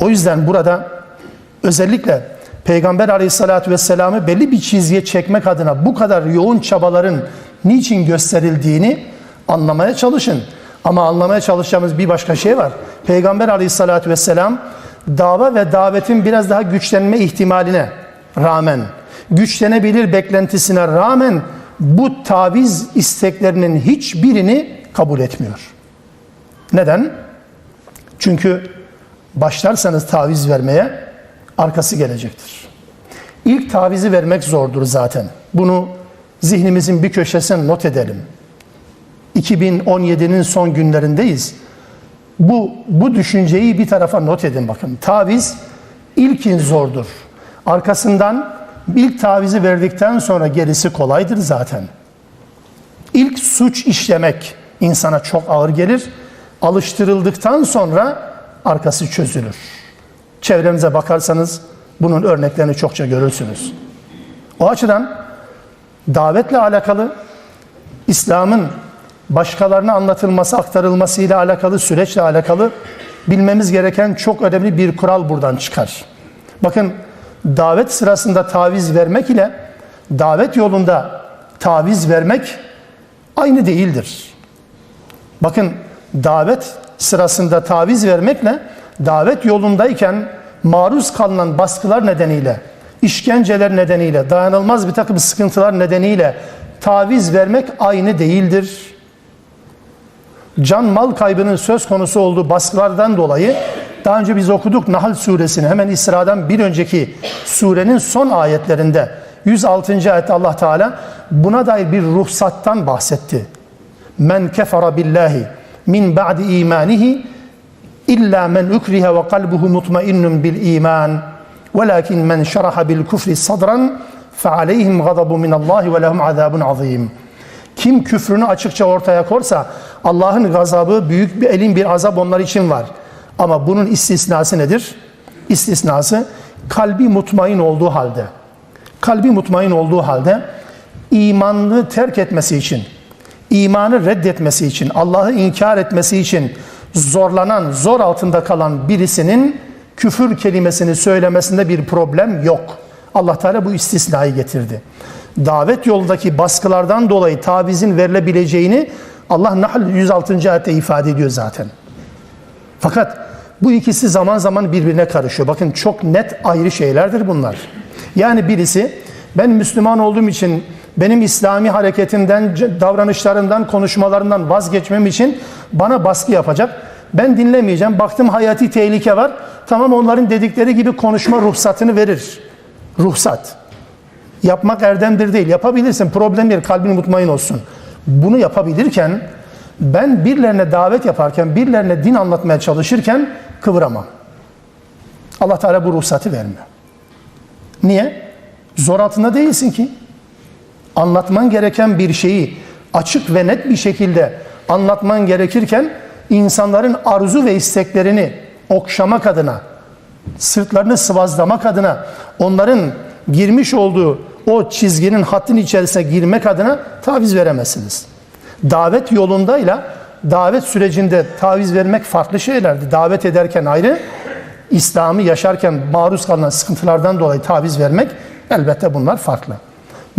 O yüzden burada özellikle Peygamber aleyhissalatü vesselam'ı belli bir çizgiye çekmek adına bu kadar yoğun çabaların niçin gösterildiğini anlamaya çalışın. Ama anlamaya çalışacağımız bir başka şey var. Peygamber aleyhissalatü vesselam dava ve davetin biraz daha güçlenme ihtimaline rağmen, güçlenebilir beklentisine rağmen bu taviz isteklerinin hiçbirini kabul etmiyor. Neden? Çünkü başlarsanız taviz vermeye arkası gelecektir. İlk tavizi vermek zordur zaten. Bunu zihnimizin bir köşesine not edelim. 2017'nin son günlerindeyiz. Bu, bu düşünceyi bir tarafa not edin bakın. Taviz ilkin zordur. Arkasından ilk tavizi verdikten sonra gerisi kolaydır zaten. İlk suç işlemek insana çok ağır gelir. Alıştırıldıktan sonra arkası çözülür. Çevrenize bakarsanız bunun örneklerini çokça görürsünüz. O açıdan davetle alakalı İslam'ın başkalarına anlatılması, aktarılması ile alakalı, süreçle alakalı bilmemiz gereken çok önemli bir kural buradan çıkar. Bakın davet sırasında taviz vermek ile davet yolunda taviz vermek aynı değildir. Bakın davet sırasında taviz vermekle davet yolundayken maruz kalınan baskılar nedeniyle, işkenceler nedeniyle, dayanılmaz bir takım sıkıntılar nedeniyle taviz vermek aynı değildir. Can mal kaybının söz konusu olduğu baskılardan dolayı daha önce biz okuduk Nahl suresini hemen İsra'dan bir önceki surenin son ayetlerinde 106. ayette Allah Teala buna dair bir ruhsattan bahsetti. Men kefara billahi min ba'di imanihi illa men ukriha ve kalbuhu mutmainnun bil iman velakin men şeraha bil kufri sadran fe aleyhim gadabu min Allah ve lehum azabun azim. Kim küfrünü açıkça ortaya korsa Allah'ın gazabı büyük bir elin bir azap onlar için var. Ama bunun istisnası nedir? İstisnası kalbi mutmain olduğu halde. Kalbi mutmain olduğu halde imanını terk etmesi için, imanı reddetmesi için, Allah'ı inkar etmesi için zorlanan, zor altında kalan birisinin küfür kelimesini söylemesinde bir problem yok. Allah Teala bu istisnayı getirdi. Davet yolundaki baskılardan dolayı tavizin verilebileceğini Allah Nahl 106. ayette ifade ediyor zaten. Fakat bu ikisi zaman zaman birbirine karışıyor. Bakın çok net ayrı şeylerdir bunlar. Yani birisi ben Müslüman olduğum için benim İslami hareketimden, davranışlarımdan, konuşmalarımdan vazgeçmem için bana baskı yapacak. Ben dinlemeyeceğim. Baktım hayati tehlike var. Tamam onların dedikleri gibi konuşma ruhsatını verir. Ruhsat. Yapmak erdemdir değil. Yapabilirsin. Problem değil. Kalbin mutmain olsun. Bunu yapabilirken ben birilerine davet yaparken, birilerine din anlatmaya çalışırken kıvıramam. Allah Teala bu ruhsatı vermiyor. Niye? Zor altında değilsin ki. Anlatman gereken bir şeyi açık ve net bir şekilde anlatman gerekirken insanların arzu ve isteklerini okşamak adına, sırtlarını sıvazlamak adına, onların girmiş olduğu o çizginin hattın içerisine girmek adına taviz veremezsiniz. Davet yolundayla davet sürecinde taviz vermek farklı şeylerdi. Davet ederken ayrı, İslam'ı yaşarken maruz kalınan sıkıntılardan dolayı taviz vermek elbette bunlar farklı.